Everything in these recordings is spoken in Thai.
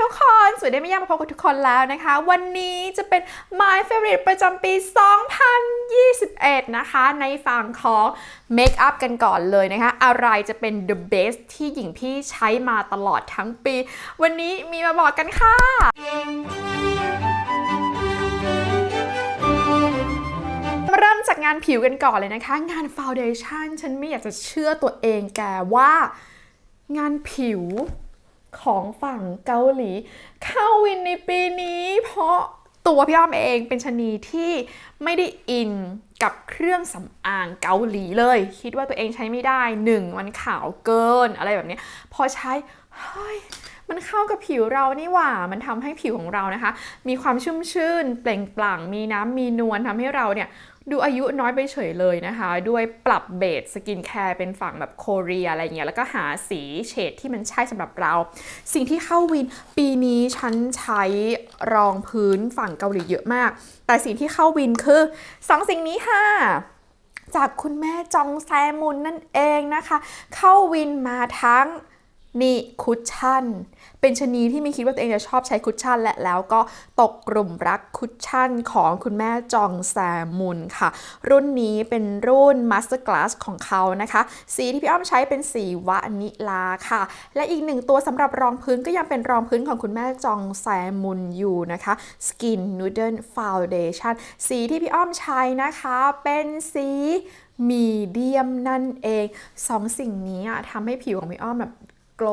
ทุกคน สวยได้ไม่ยากมาพบกับทุกคนแล้วนะคะ วันนี้จะเป็น My Favorite ประจำปี 2021 นะคะ ในฝั่งของเมคอัพกันก่อนเลยนะคะ อะไรจะเป็น the best ที่หญิงพี่ใช้มาตลอดทั้งปี วันนี้มีมาบอกกันค่ะมาเริ่มจากงานผิวกันก่อนเลยนะคะ งานฟาวเดชั่นฉันไม่อยากจะเชื่อตัวเองแกว่างานผิว ของฝั่งเกาหลี เข้าวินในปีนี้ เพราะตัวพี่อ้อมเองเป็นชนีที่ไม่ได้อินกับเครื่องสำอางเกาหลีเลย คิดว่าตัวเองใช้ไม่ได้หนึ่งมันขาวเกินอะไรแบบนี้ พอใช้เฮ้ยมันเข้ากับผิวเรานี่หว่า มันทำให้ผิวของเรานะคะ มีความชุ่มชื่น เปล่งปลั่ง มีน้ำมีนวลทำให้เราเนี่ย ดูอายุน้อยไปเฉยเลยนะคะ ด้วยปรับเบสสกินแคร์เป็นฝั่งแบบโคเรียอะไรเงี้ย แล้วก็หาสีเฉดที่มันใช่สำหรับเรา สิ่งที่เข้าวินปีนี้ฉันใช้รองพื้นฝั่งเกาหลีเยอะมาก แต่สิ่งที่เข้าวินคือสองสิ่งนี้ค่ะจากคุณแม่จองแซมุนนั่นเองนะคะ เข้าวินมาทั้ง นี่คุชชั่น เป็นชนีที่ไม่คิดว่าตัวเองจะชอบใช้คุชชั่นและแล้วก็ตกกลุ่มรักคุชชั่นของคุณแม่จองแซมุนค่ะ รุ่นนี้เป็นรุ่น Master Glass ของเขานะคะ สีที่พี่อ้อมใช้เป็นสีวานิลาค่ะ และอีกหนึ่งตัวสำหรับรองพื้นก็ยังเป็นรองพื้นของคุณแม่จองแซมุนอยู่นะคะ Skin Noodle Foundation สีที่พี่อ้อมใช้นะคะเป็นสีมีเดียมนั่นเองสองสิ่งนี้อะทำให้ผิวของพี่อ้อมแบบ โกล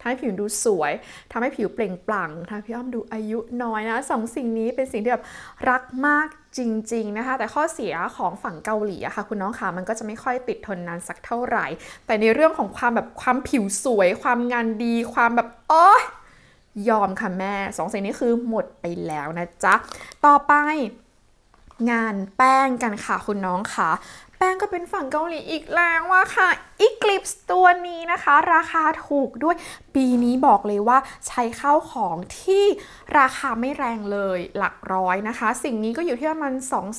ทำให้ผิวดูสวยทำให้ผิวเปล่งปลั่งทำให้พี่อ้อมดูอายุน้อยนะสองสิ่งนี้เป็นสิ่งที่แบบรักมากจริง ๆ นะคะ แต่ข้อเสียของฝั่งเกาหลีอะค่ะ คุณน้องค่ะมันก็จะไม่ค่อยติดทนนานสักเท่าไหร่ แต่ในเรื่องของความแบบความผิวสวย ความงานดี ความแบบโอ๊ยยอมค่ะแม่สองสิ่งนี้คือหมดไปแล้วนะจ๊ะ ต่อไปงานแป้งกันค่ะคุณน้องค่ะ แป้งก็เป็นฝั่งเกาหลีอีกแล้วว่าค่ะ Eclipse ตัวนี้นะคะ ราคาถูกด้วยปีนี้บอกเลยว่าใช้เข้าของที่ราคาไม่แรงเลยหลักร้อยนะคะ สิ่งนี้ก็อยู่ที่ประมาณ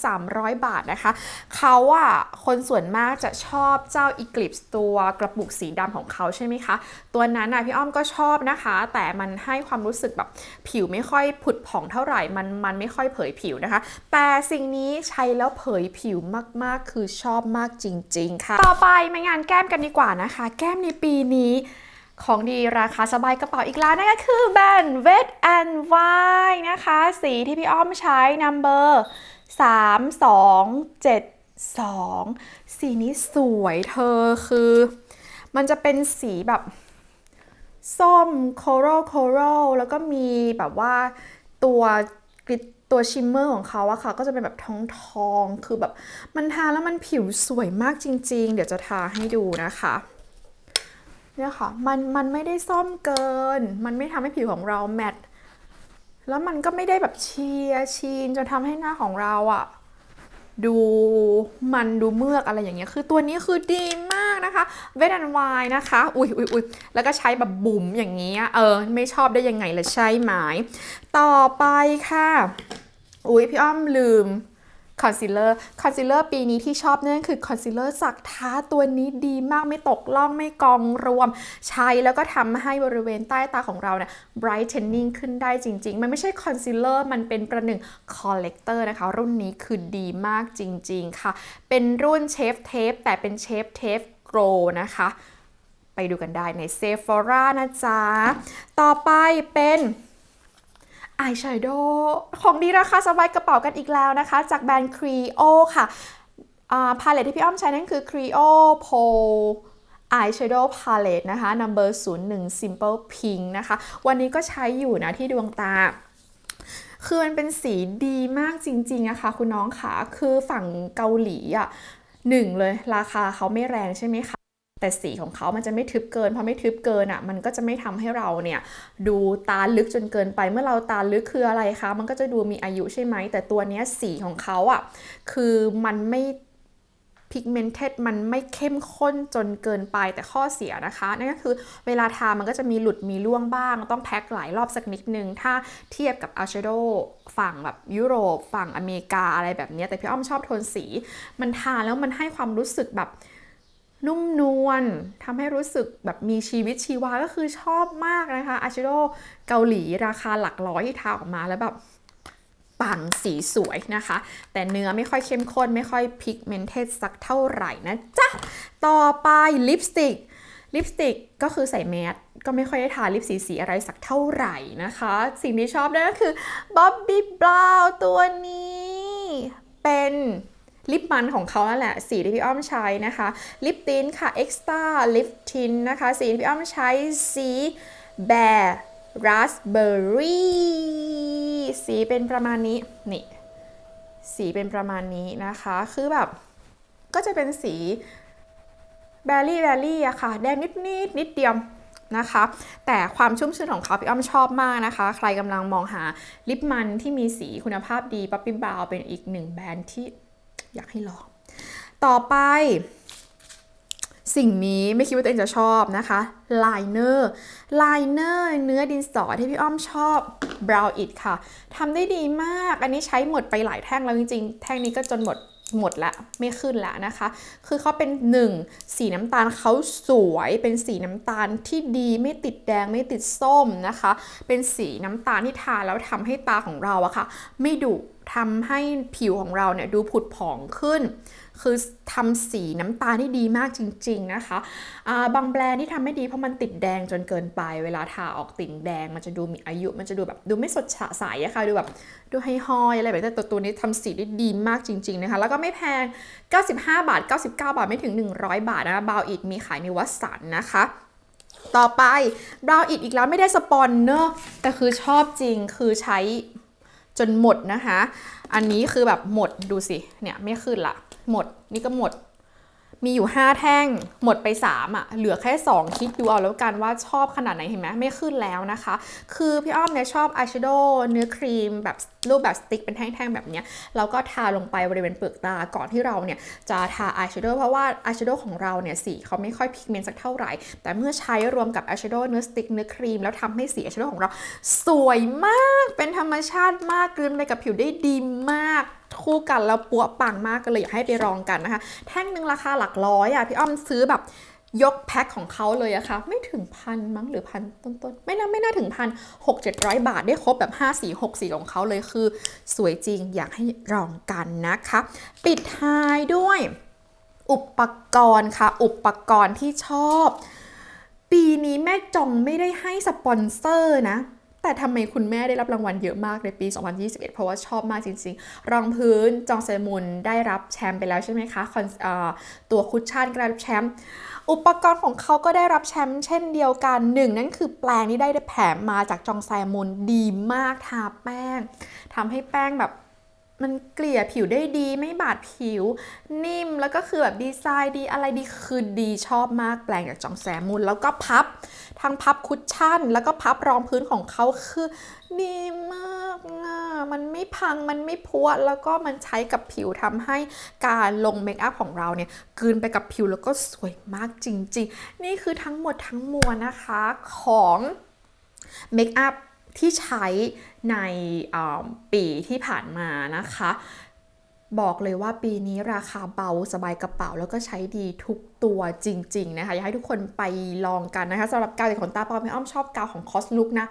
2-300 บาทนะคะ เขาอะคนส่วนมากจะชอบเจ้า Eclipse ตัวกระปุกสีดำของเขาใช่ไหมคะ ตัวนั้นนะพี่อ้อมก็ชอบนะคะ แต่มันให้ความรู้สึกแบบผิวไม่ค่อยผุดผ่องเท่าไหร่มันมันไม่ค่อยเผยผิวนะคะ แต่สิ่งนี้ใช้แล้วเผยผิวมากๆ คือชอบมากจริง ๆ ค่ะ ต่อไปไมางานแก้มกันดีกว่านะคะ แก้มในปีนี้ของดีราคาสบายกระเป๋าอีกแล้วนั่นก็คือแบรนด์ Wet and Wild นะคะ สีที่พี่อ้อมใช้ number 3272 สีนี้สวยเธอคือ มันจะเป็นสีแบบส้มโคโรโคโรแล้วก็มีแบบว่าตัวกริต ตัวชิมเมอร์ของเขาอะค่ะ ก็จะเป็นแบบทองทองคือแบบมันทาแล้วมันผิวสวยมากจริง ๆ เดี๋ยวจะทาให้ดูนะคะเนี่ยค่ะมันมันไม่ได้ส้มเกิน มันไม่ทำให้ผิวของเราแมตต์แล้วมันก็ไม่ได้แบบเชียชีนจนทำให้หน้าของเราอะดูมันดูเมือกอะไรอย่างเงี้ย คือตัวนี้คือดีมากนะคะ เวดันวายนะคะ อุ้ยอุ้ยอุ้ยแล้วก็ใช้แบบบุ๋มอย่างเงี้ย เออ ไม่ชอบได้ยังไงละใช่ไหม ต่อไปค่ะ อุ้ยพี่อ้อมลืมคอนซีลเลอร์คอนซีลเลอร์ปีนี้ที่ชอบนั่นคือคอนซีลเลอร์สักท้าตัวนี้ดีมากไม่ตกล่องไม่กองรวม ใช้แล้วก็ทำให้บริเวณใต้ตาของเราเนี่ย brightening ขึ้นได้จริง ๆ มันไม่ใช่คอนซีลเลอร์มันเป็นประหนึ่งคอลเลกเตอร์นะคะ รุ่นนี้คือดีมากจริง ๆ ค่ะ เป็นรุ่นเชฟเทปแต่เป็นเชฟเทปโกรนะคะ ไปดูกันได้ใน Sephora นะจ๊ะ ต่อไปเป็น อายแชโดว์ของดีราคาสบายกระเป๋ากันอีกแล้วนะคะ จากแบรนด์ Creo ค่ะพาเลตที่พี่อ้อมใช้นั่นคือ Creo Pro Eyeshadow Palette นะคะ number 01 Simple Pink นะคะ วันนี้ก็ใช้อยู่นะที่ดวงตา คือมันเป็นสีดีมากจริงๆนะคะคุณน้องค่ะ คือฝั่งเกาหลีอะหนึ่งเลยราคาเขาไม่แรงใช่ไหมคะ แต่สีของเขามันจะไม่ทึบเกินพอไม่ทึบเกินอะ มันก็จะไม่ทำให้เราเนี่ยดูตาลึกจนเกินไป เมื่อเราตาลึกคืออะไรคะ มันก็จะดูมีอายุใช่ไหม แต่ตัวเนี้ยสีของเขาอะ คือมันไม่พิกเมนเท d มันไม่เข้มข้นจนเกินไปแต่ข้อเสียนะคะ นั่นก็คือเวลาทามันก็จะมีหลุดมีร่วงบ้าง ต้องแพ็คหลายรอบสักนิดนึง ถ้าเทียบกับอ y ชโดฝั่งแบบยุโรป ฝั่งอเมริกาอะไรแบบนี้ แต่พี่อ้อมชอบโทนสี มันทาแล้วมันให้ความรู้สึกแบบ นุ่มนวลทำให้รู้สึกแบบมีชีวิตชีวาก็คือชอบมากนะคะอาชิโดเกาหลีราคาหลักร้อยที่ทาออกมาแล้วแบบปังสีสวยนะคะ แต่เนื้อไม่ค่อยเข้มข้น ไม่ค่อยพิกเมนเทสสักเท่าไหร่นะจ๊ะ ต่อไปลิปสติกลิปสติกก็คือใส่แมสก็ไม่ค่อยได้ทาลิปสีสีอะไรสักเท่าไหร่นะคะ สิ่งที่ชอบนั่นก็คือ Bobbi Brown ตัวนี้เป็น ลิปมันของเขานั่นแหละสีที่พี่อ้อมใช้นะคะลิปตินค่ะ Extra Lip Tint นะคะ สีที่พี่อ้อมใช้สี Bear Raspberry สีเป็นประมาณนี้นี่สีเป็นประมาณนี้นะคะ คือแบบก็จะเป็นสีแบรี่แบรี่อะค่ะ แดงนิดนิดนิดเดียวนะคะ แต่ความชุ่มชื่นของเขาพี่อ้อมชอบมากนะคะ ใครกำลังมองหาลิปมันที่มีสีคุณภาพดีป๊อปปี้บาวเป็นอีกหนึ่งแบรนด์ที่ อยากให้ลอง ต่อไปสิ่งนี้ไม่คิดว่าตัวเองจะชอบนะคะไลเนอร์ไลเนอร์เนื้อดินสอที่พี่อ้อมชอบ Brow It ค่ะทำได้ดีมาก อันนี้ใช้หมดไปหลายแท่งแล้วจริงๆ แท่งนี้ก็จนหมดหมดละไม่ขึ้นละนะคะ คือเขาเป็นหนึ่งสีน้ำตาลเขาสวยเป็นสีน้ำตาลที่ดีไม่ติดแดงไม่ติดส้มนะคะ เป็นสีน้ำตาลที่ทาแล้วทำให้ตาของเราอะค่ะ ไม่ดุ ทำให้ผิวของเราเนี่ยดูผุดผ่องขึ้น คือทำสีน้ำตาลที่ดีมากจริง ๆ นะคะอ่าบางแบรนด์ที่ทำไม่ดีเพราะมันติดแดงจนเกินไป เวลาทาออกติ่งแดง มันจะดูมีอายุ มันจะดูแบบดูไม่สดใสอะค่ะ ดูแบบดูให้หอยอะไรแบบนี้แต่ตัวตัวนี้ทำสีได้ดีมากจริง ๆ นะคะ แล้วก็ไม่แพง 95 บาท 99 บาทไม่ถึง 100 บาทนะบาวอิดมีขายในวัดสันนะคะต่อไปบราวอิดอีกแล้วไม่ได้สปอนเนอะแต่คือชอบจริงคือใช้ จนหมดนะคะ อันนี้คือแบบหมดดูสิ เนี่ยไม่ขึ้นละ หมด นี่ก็หมด มีอยู่ 5 แท่งหมดไป 3 อะ เหลือแค่ 2 คิดดูเอาแล้วกันว่าชอบขนาดไหนเห็นไหมไม่ขึ้นแล้วนะคะ คือพี่อ้อมเนี่ยชอบอายแชโดว์เนื้อครีมแบบรูปแบบสติ๊กเป็นแท่งๆแบบเนี้ยแล้วก็ทาลงไปบริเวณเปลือกตาก่อนที่เราเนี่ยจะทาอายแชโดว์เพราะว่าอายแชโดว์ของเราเนี่ยสีเขาไม่ค่อยพิกเมนต์สักเท่าไหร่ แต่เมื่อใช้รวมกับอายแชโดว์เนื้อสติ๊กเนื้อครีมแล้วทำให้สีอายแชโดว์ของเรา สวยมากเป็นธรรมชาติมากกลืนไปกับผิวได้ดีมากคู่กันแล้วปัวปังมากก็เลยอยากให้ไปลองกันนะคะ แท่งหนึ่งราคาหลักร้อยอะพี่อ้อมซื้อแบบยกแพ็คของเขาเลยอะค่ะ ไม่ถึงพันมั้งหรือพันต้นๆ ไม่น่าไม่น่าถึงพันหกเจ็ดร้อยบาทได้ครบแบบ5สี6สีของเขาเลยคือ สวยจริงอยากให้ลองกันนะคะ ปิดท้ายด้วย อุปกรณ์ค่ะ อุปกรณ์ที่ชอบ ปีนี้แม่จองไม่ได้ให้สปอนเซอร์นะ แต่ทำไมคุณแม่ได้รับรางวัลเยอะมากในปี 2021 เพราะว่าชอบมากจริงๆ รองพื้นจองเซมุนได้รับแชมป์ไปแล้วใช่ไหมคะคอนตัวคุชชั่นก็ได้รับแชมป์อุปกรณ์ของเขาก็ได้รับแชมป์เช่นเดียวกันหนึ่งนั่นคือแปลงที่ได้แผมมาจากจองไซมุนดีมากทาแป้งทำให้แป้งแบบ มันเกลี่ยผิวได้ดีไม่บาดผิว นิ่มแล้วก็คือแบบดีไซน์ดีอะไรดีคือดีชอบมากแปลงจากจองแซมุนแล้วก็พับ ทั้งพับคุชชั่น แล้วก็พับรองพื้นของเขาคือดีมากอะมันไม่พังมันไม่พัวแล้วก็มันใช้กับผิวทำให้การลงเมคอัพของเราเนี่ยกลืนไปกับผิวแล้วก็สวยมากจริง ๆ นี่คือทั้งหมดทั้งมวลนะคะของเมคอัพ ที่ใช้ในปีที่ผ่านมานะคะ บอกเลยว่าปีนี้ราคาเบาสบายกระเป๋า แล้วก็ใช้ดีทุกตัวจริง ๆ นะคะ อยากให้ทุกคนไปลองกันนะคะสำหรับกาวติดขนตาปลอมพี่อ้อมชอบกาวของคอสลุกนะ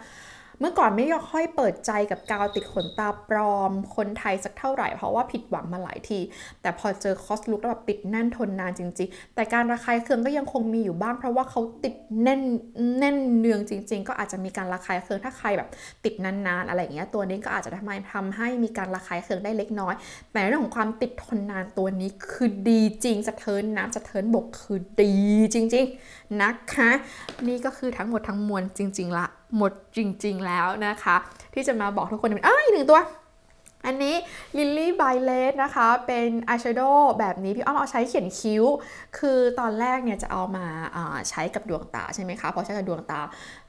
มื่อก่อนไม่ค่อยเปิดใจกับกาวติดขนตาปลอม คนไทยสักเท่าไหร่เพราะว่าผิดหวังมาหลายที แต่พอเจอ Cos Look แล้วแบบติดแน่นทนนานจริง ๆ แต่การระคายเคืองก็ยังคงมีอยู่บ้าง เพราะว่าเขาติดแน่นแน่นเนืองจริง ๆ ก็อาจจะมีการระคายเคืองถ้าใครแบบติดนานๆอะไรอย่างเงี้ยตัวนี้ก็อาจจะทำให้ทำให้มีการระคายเคืองได้เล็กน้อย แต่ในเรื่องของความติดทนนานตัวนี้คือดีจริงสะเทินน้ำสะเทินบกคือดีจริง ๆ นะคะ นี่ก็คือทั้งหมดทั้งมวลจริง ๆละ หมดจริง ๆ แล้วนะคะ ที่จะมาบอกทุกคนอ้าอีกหนึ่งตัว อันนี้ลิลลี่ไบเลสนะคะ เป็นอายแชโดว์แบบนี้ พี่อ้อมเอาใช้เขียนคิ้ว คือตอนแรกเนี่ยจะเอามาาใช้กับดวงตาใช่ไหมคะพอใช้กับดวงตา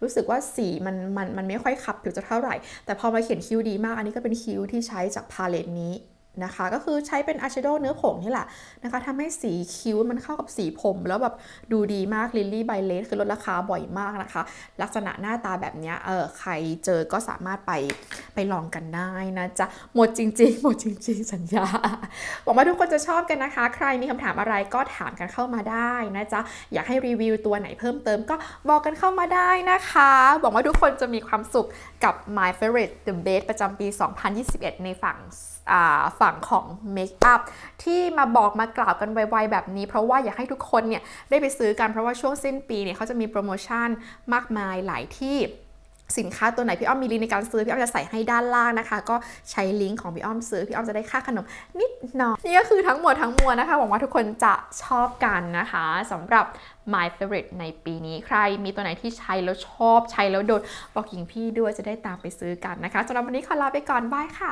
รู้สึกว่าสีมันมันมันไม่ค่อยขับผิวจะเท่าไหร่ แต่พอมาเขียนคิ้วดีมาก อันนี้ก็เป็นคิ้วที่ใช้จากพาเลตนี้ นะคะ ก็คือใช้เป็นอายแชโดว์เนื้อผงนี่แหละนะคะทำให้สีคิ้วมันเข้ากับสีผม แล้วแบบดูดีมากลิลลี่ไบเลสคือลดราคาบ่อยมากนะคะ ลักษณะหน้าตาแบบนี้เออใครเจอก็สามารถไปไปลองกันได้นะจ๊ะ หมดจริง ๆ หมดจริง ๆ สัญญาหวังว่าทุกคนจะชอบกันนะคะ ใครมีคำถามอะไรก็ถามกันเข้ามาได้นะจ๊ะ อยากให้รีวิวตัวไหนเพิ่มเติมก็บอกกันเข้ามาได้นะคะหวังว่าทุกคนจะมีความสุขกับ My Favorite The Best ประจำปี 2021 ในฝั่งอ่า ฝั่งของเมคอัพที่มาบอกมากล่าวกันไวๆแบบนี้ เพราะว่าอยากให้ทุกคนเนี่ยได้ไปซื้อกันเพราะว่าช่วงสิ้นปีเนี่ยเขาจะมีโปรโมชั่นมากมายหลายที่สินค้าตัวไหนพี่อ้อมมีลิงก์ในการซื้อพี่อ้อมจะใส่ให้ด้านล่างนะคะ ก็ใช้ลิงก์ของพี่อ้อมซื้อพี่อ้อมจะได้ค่าขนมนิดหน่อยนี่ก็คือทั้งหมดทั้งมวลนะคะหวังว่าทุกคนจะชอบกันนะคะสำหรับ My Favorite ในปีนี้ใครมีตัวไหนที่ใช้แล้วชอบใช้แล้วโดนบอกหญิงพี่ด้วยจะได้ตามไปซื้อกันนะคะสำหรับวันนี้ขอลาไปก่อนบายค่ะ